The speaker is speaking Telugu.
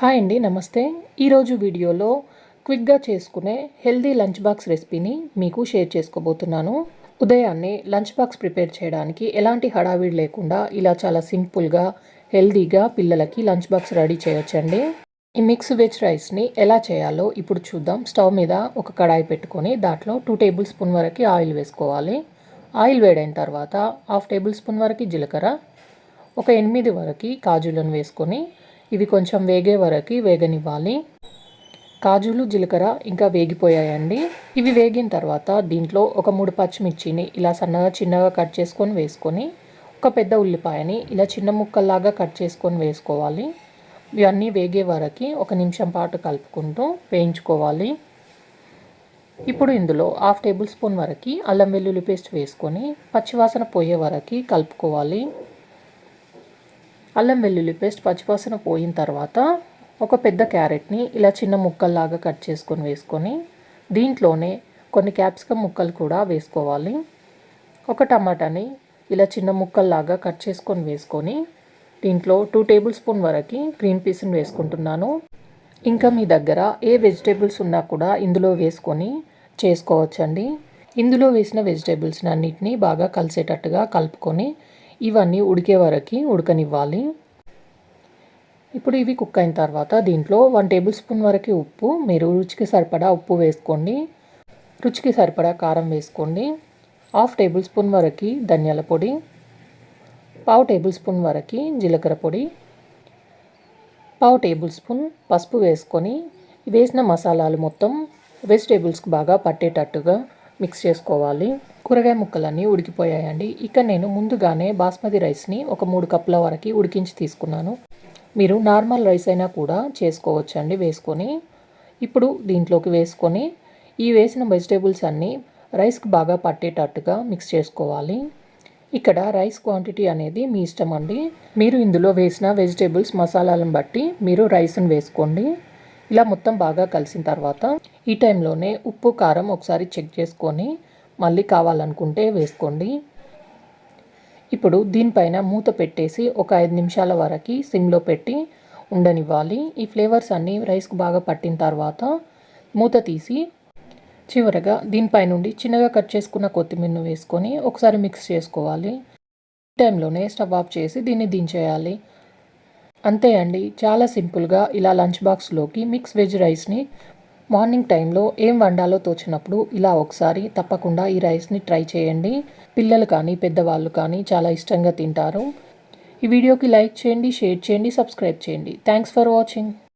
హాయ్ అండి నమస్తే. ఈరోజు వీడియోలో క్విక్గా చేసుకునే హెల్దీ లంచ్ బాక్స్ రెసిపీని మీకు షేర్ చేసుకోబోతున్నాను. ఉదయాన్నే లంచ్ బాక్స్ ప్రిపేర్ చేయడానికి ఎలాంటి హడావిడి లేకుండా ఇలా చాలా సింపుల్గా హెల్దీగా పిల్లలకి లంచ్ బాక్స్ రెడీ చేయొచ్చండి. ఈ మిక్స్ వెజ్ రైస్ని ఎలా చేయాలో ఇప్పుడు చూద్దాం. స్టవ్ మీద ఒక కడాయి పెట్టుకొని దాంట్లో టూ టేబుల్ స్పూన్ వరకు ఆయిల్ వేసుకోవాలి. ఆయిల్ వేడైన తర్వాత హాఫ్ టేబుల్ స్పూన్ వరకు జీలకర్ర ఒక ఎనిమిది వరకు కాజులను వేసుకొని ఇవి కొంచెం వేగే వరకు వేగనివ్వాలి. కాజులు జీలకర్ర ఇంకా వేగిపోయాయండి. ఇవి వేగిన తర్వాత దీంట్లో ఒక మూడు పచ్చిమిర్చిని ఇలా సన్నగా చిన్నగా కట్ చేసుకొని వేసుకొని ఒక పెద్ద ఉల్లిపాయని ఇలా చిన్న ముక్కల్లాగా కట్ చేసుకొని వేసుకోవాలి. ఇవన్నీ వేగే వరకు ఒక నిమిషం పాటు కలుపుకుంటూ వేయించుకోవాలి. ఇప్పుడు ఇందులో హాఫ్ టేబుల్ స్పూన్ వరకు అల్లం వెల్లుల్లి పేస్ట్ వేసుకొని పచ్చివాసన పోయే వరకు కలుపుకోవాలి. అల్లం వెల్లుల్లి పేస్ట్ పచ్చివాసన పోయిన తర్వాత ఒక పెద్ద క్యారెట్ని ఇలా చిన్న ముక్కల్లాగా కట్ చేసుకొని వేసుకొని దీంట్లోనే కొన్ని క్యాప్సికమ్ ముక్కలు కూడా వేసుకోవాలి. ఒక టమాటాని ఇలా చిన్న ముక్కల్లాగా కట్ చేసుకొని వేసుకొని దీంట్లో టూ టేబుల్ స్పూన్ వరకు గ్రీన్ పీస్ని వేసుకుంటున్నాను. ఇంకా మీ దగ్గర ఏ వెజిటేబుల్స్ ఉన్నా కూడా ఇందులో వేసుకొని చేసుకోవచ్చండి. ఇందులో వేసిన వెజిటేబుల్స్ని అన్నిటినీ బాగా కలిసేటట్టుగా కలుపుకొని ఇవన్నీ ఉడికే వరకు ఉడకనివ్వాలి. ఇప్పుడు ఇవి కుక్ అయిన తర్వాత దీంట్లో వన్ టేబుల్ స్పూన్ వరకు ఉప్పు మీరు రుచికి సరిపడా ఉప్పు వేసుకోండి. రుచికి సరిపడా కారం వేసుకోండి. హాఫ్ టేబుల్ స్పూన్ వరకు ధనియాల పొడి పావు టేబుల్ స్పూన్ వరకు జీలకర్ర పొడి పావు టేబుల్ స్పూన్ పసుపు వేసుకొని వేసిన మసాలాలు మొత్తం వెజిటేబుల్స్కి బాగా పట్టేటట్టుగా మిక్స్ చేసుకోవాలి. కూరగాయ ముక్కలన్నీ ఉడికిపోయాయండి. ఇక నేను ముందుగానే బాస్మతి రైస్ని ఒక మూడు కప్పుల వరకు ఉడికించి తీసుకున్నాను. మీరు నార్మల్ రైస్ అయినా కూడా చేసుకోవచ్చండి వేసుకొని. ఇప్పుడు దీంట్లోకి వేసుకొని ఈ వేసిన వెజిటేబుల్స్ అన్నీ రైస్కి బాగా పట్టేటట్టుగా మిక్స్ చేసుకోవాలి. ఇక్కడ రైస్ క్వాంటిటీ అనేది మీ ఇష్టం అండి. మీరు ఇందులో వేసిన వెజిటేబుల్స్ మసాలాలను బట్టి మీరు రైస్ని వేసుకోండి. ఇలా మొత్తం బాగా కలిసిన తర్వాత ఈ టైంలోనే ఉప్పు కారం ఒకసారి చెక్ చేసుకొని మళ్ళీ కావాలనుకుంటే వేసుకోండి. ఇప్పుడు దీనిపైన మూత పెట్టేసి ఒక ఐదు నిమిషాల వరకు సిమ్లో పెట్టి ఉండనివ్వాలి. ఈ ఫ్లేవర్స్ అన్నీ రైస్కు బాగా పట్టిన తర్వాత మూత తీసి చివరగా దీనిపై నుండి చిన్నగా కట్ చేసుకున్న కొత్తిమీరను వేసుకొని ఒకసారి మిక్స్ చేసుకోవాలి. టైంలోనే స్టవ్ ఆఫ్ చేసి దీన్ని దించేయాలి. అంతే అండి. చాలా సింపుల్గా ఇలా లంచ్ బాక్స్లోకి మిక్స్ వెజ్ రైస్ని మార్నింగ్ టైంలో ఏం వండాలో తోచినప్పుడు ఇలా ఒకసారి తప్పకుండా ఈ రైస్ని ట్రై చేయండి. పిల్లలు కానీ పెద్దవాళ్ళు కానీ చాలా ఇష్టంగా తింటారు. ఈ వీడియోకి లైక్ చేయండి షేర్ చేయండి సబ్స్క్రైబ్ చేయండి. Thanks for watching.